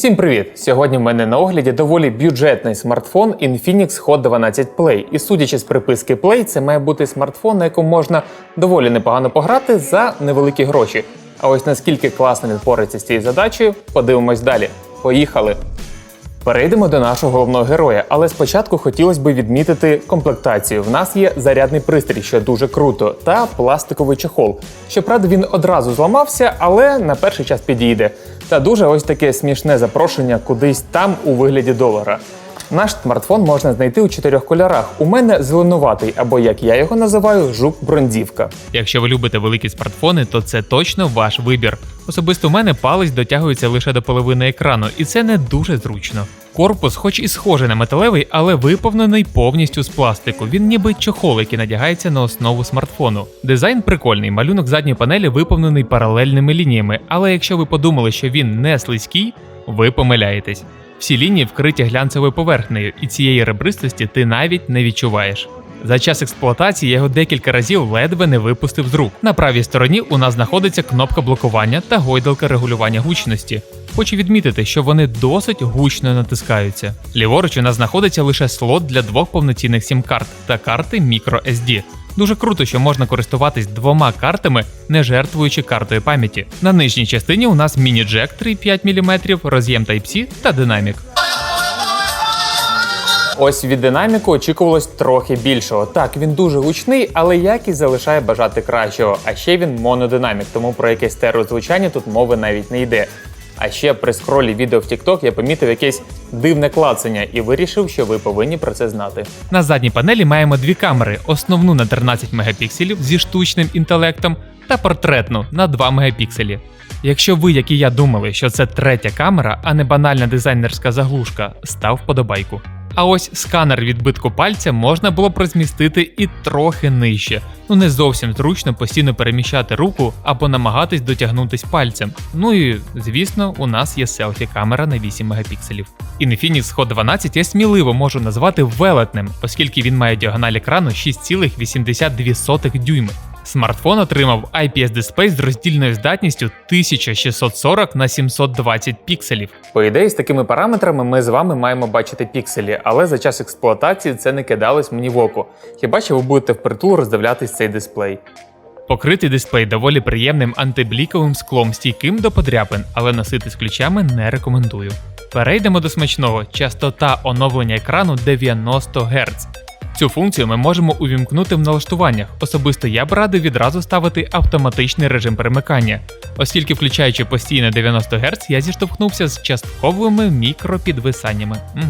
Всім привіт! Сьогодні в мене на огляді доволі бюджетний смартфон Infinix Hot 12 Play. І судячи з приписки Play, це має бути смартфон, на якому можна доволі непогано пограти за невеликі гроші. А ось наскільки класно він впорається з цією задачею, подивимось далі. Поїхали! Перейдемо до нашого головного героя, але спочатку хотілося б відмітити комплектацію. В нас є зарядний пристрій, що дуже круто, та пластиковий чохол. Щоправда, він одразу зламався, але на перший час підійде. Та дуже ось таке смішне запрошення кудись там у вигляді долара. Наш смартфон можна знайти у чотирьох кольорах. У мене зеленуватий, або як я його називаю, жук бронзівка. Якщо ви любите великі смартфони, то це точно ваш вибір. Особисто у мене палець дотягується лише до половини екрану, і це не дуже зручно. Корпус, хоч і схожий на металевий, але виповнений повністю з пластику. Він ніби чохол, який надягається на основу смартфону. Дизайн прикольний, малюнок задньої панелі виповнений паралельними лініями, але якщо ви подумали, що він не слизький, ви помиляєтесь. Всі лінії вкриті глянцевою поверхнею, і цієї ребристості ти навіть не відчуваєш. За час експлуатації я його декілька разів ледве не випустив з рук. На правій стороні у нас знаходиться кнопка блокування та гойдалка регулювання гучності. Хочу відмітити, що вони досить гучно натискаються. Ліворуч у нас знаходиться лише слот для двох повноцінних сім-карт та карти microSD. Дуже круто, що можна користуватись двома картами, не жертвуючи картою пам'яті. На нижній частині у нас міні-джек 3,5 мм, роз'єм Type-C та динамік. Ось від динаміку очікувалось трохи більшого. Так, він дуже гучний, але якість залишає бажати кращого. А ще він монодинамік, тому про якесь стереозвучання тут мови навіть не йде. А ще при скролі відео в TikTok я помітив якесь дивне клацання і вирішив, що ви повинні про це знати. На задній панелі маємо дві камери: основну на 13 мегапікселів зі штучним інтелектом та портретну на 2 мегапікселі. Якщо ви, як і я, думали, що це третя камера, а не банальна дизайнерська заглушка, став вподобайку. А ось сканер відбитку пальця можна було б розмістити і трохи нижче. Ну не зовсім зручно постійно переміщати руку або намагатись дотягнутись пальцем. Ну і звісно, у нас є селфі-камера на 8 мегапікселів. Infinix Hot 12 я сміливо можу назвати велетним, оскільки він має діагональ екрану 6,82 дюйми. Смартфон отримав IPS-дисплей з роздільною здатністю 1640 на 720 пікселів. По ідеї, з такими параметрами ми з вами маємо бачити пікселі, але за час експлуатації це не кидалось мені в око. Хіба що ви будете впритул роздивлятись цей дисплей? Покритий дисплей доволі приємним антибліковим склом, стійким до подряпин, але носити з ключами не рекомендую. Перейдемо до смачного. Частота оновлення екрану 90 Гц. Цю функцію ми можемо увімкнути в налаштуваннях. Особисто я б радив відразу ставити автоматичний режим перемикання, оскільки, включаючи постійно 90 Гц, я зіштовхнувся з частковими мікропідвисаннями. Угу.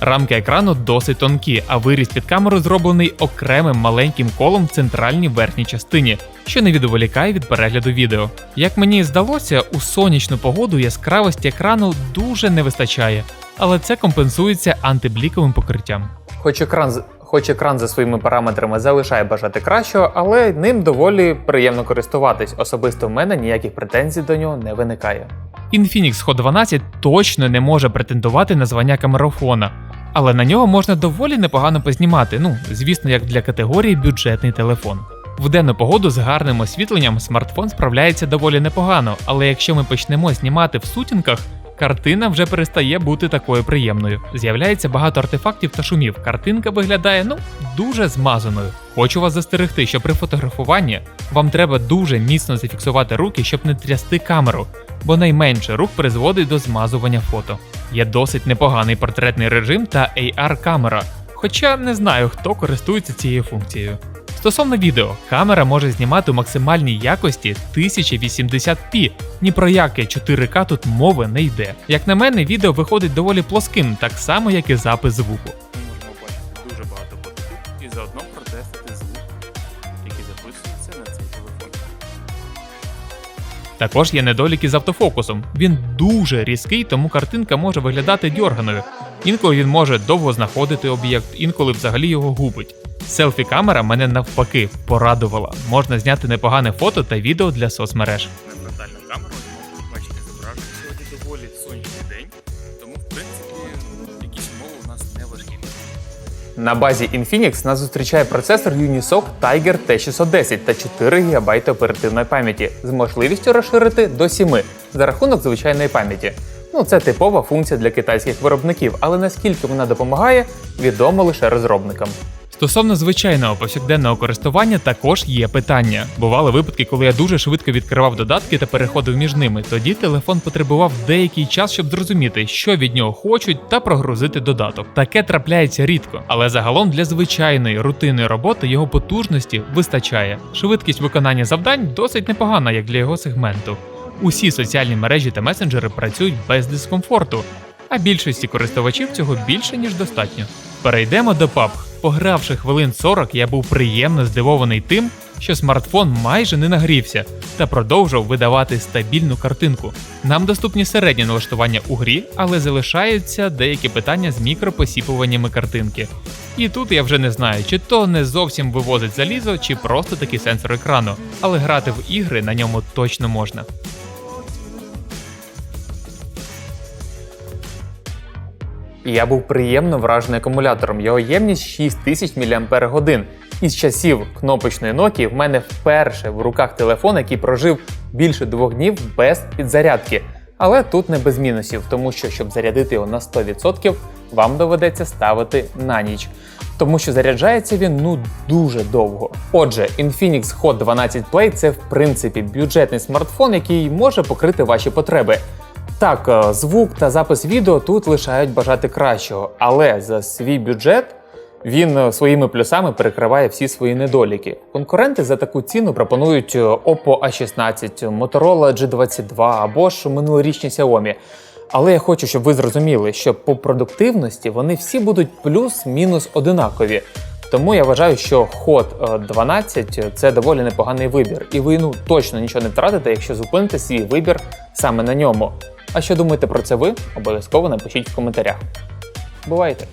Рамки екрану досить тонкі, а виріз під камеру зроблений окремим маленьким колом в центральній верхній частині, що не відволікає від перегляду відео. Як мені здалося, у сонячну погоду яскравості екрану дуже не вистачає, але це компенсується антибліковим покриттям. Хоч екран Хоч екран за своїми параметрами залишає бажати кращого, але ним доволі приємно користуватись. Особисто в мене ніяких претензій до нього не виникає. Infinix Hot 12 точно не може претендувати на звання камерафона, але на нього можна доволі непогано познімати. Ну, звісно, як для категорії бюджетний телефон. В денну погоду з гарним освітленням смартфон справляється доволі непогано, але якщо ми почнемо знімати в сутінках, картина вже перестає бути такою приємною. З'являється багато артефактів та шумів. Картинка виглядає ну дуже змазаною. Хочу вас застерегти, що при фотографуванні вам треба дуже міцно зафіксувати руки, щоб не трясти камеру, бо найменше рук призводить до змазування фото. Є досить непоганий портретний режим та AR-камера, хоча не знаю, хто користується цією функцією. Стосовно відео, камера може знімати у максимальній якості 1080p, ні про яке 4К тут мови не йде. Як на мене, відео виходить доволі плоским, так само як і запис звуку. Можемо бачити дуже багато подобів і заодно протестити звук, який записується на цей телефон. Також є недоліки з автофокусом. Він дуже різкий, тому картинка може виглядати дьорганою. Інколи він може довго знаходити об'єкт, інколи взагалі його губить. Селфі-камера мене навпаки порадувала. Можна зняти непогане фото та відео для соцмереж. На фронтальну камеру бачити зображення. Сьогодні доволі сонячний день, тому в принципі якісь умови у нас не важкі. На базі Infinix нас зустрічає процесор Unisoc Tiger T610 та 4 ГБ оперативної пам'яті з можливістю розширити до 7 за рахунок звичайної пам'яті. Ну, це типова функція для китайських виробників, але наскільки вона допомагає, відомо лише розробникам. Стосовно звичайного повсякденного користування також є питання. Бували випадки, коли я дуже швидко відкривав додатки та переходив між ними. Тоді телефон потребував деякий час, щоб зрозуміти, що від нього хочуть, та прогрузити додаток. Таке трапляється рідко, але загалом для звичайної рутинної роботи його потужності вистачає. Швидкість виконання завдань досить непогана, як для його сегменту. Усі соціальні мережі та месенджери працюють без дискомфорту, а більшості користувачів цього більше ніж достатньо. Перейдемо до PUBG. Погравши хвилин 40, я був приємно здивований тим, що смартфон майже не нагрівся та продовжував видавати стабільну картинку. Нам доступні середні налаштування у грі, але залишаються деякі питання з мікропосіпуваннями картинки. І тут я вже не знаю, чи то не зовсім вивозить залізо, чи просто такий сенсор екрану, але грати в ігри на ньому точно можна. І я був приємно вражений акумулятором. Його ємність 6000 мАч. Із часів кнопочної Nokia в мене вперше в руках телефон, який прожив більше двох днів без підзарядки. Але тут не без мінусів, тому що щоб зарядити його на 100%, вам доведеться ставити на ніч. Тому що заряджається він ну дуже довго. Отже, Infinix Hot 12 Play це в принципі бюджетний смартфон, який може покрити ваші потреби. Так, е, звук та запис відео тут лишають бажати кращого, але за свій бюджет він е, своїми плюсами перекриває всі свої недоліки. Конкуренти за таку ціну пропонують е, Oppo A16, Motorola G22 або ж минулорічні Xiaomi. Але я хочу, щоб ви зрозуміли, що по продуктивності вони всі будуть плюс-мінус одинакові. Тому я вважаю, що е, 12 це доволі непоганий вибір, і ви ну точно нічого не втратите, якщо зупините свій вибір саме на ньому. А що думаєте про це ви? Обов'язково напишіть в коментарях. Бувайте!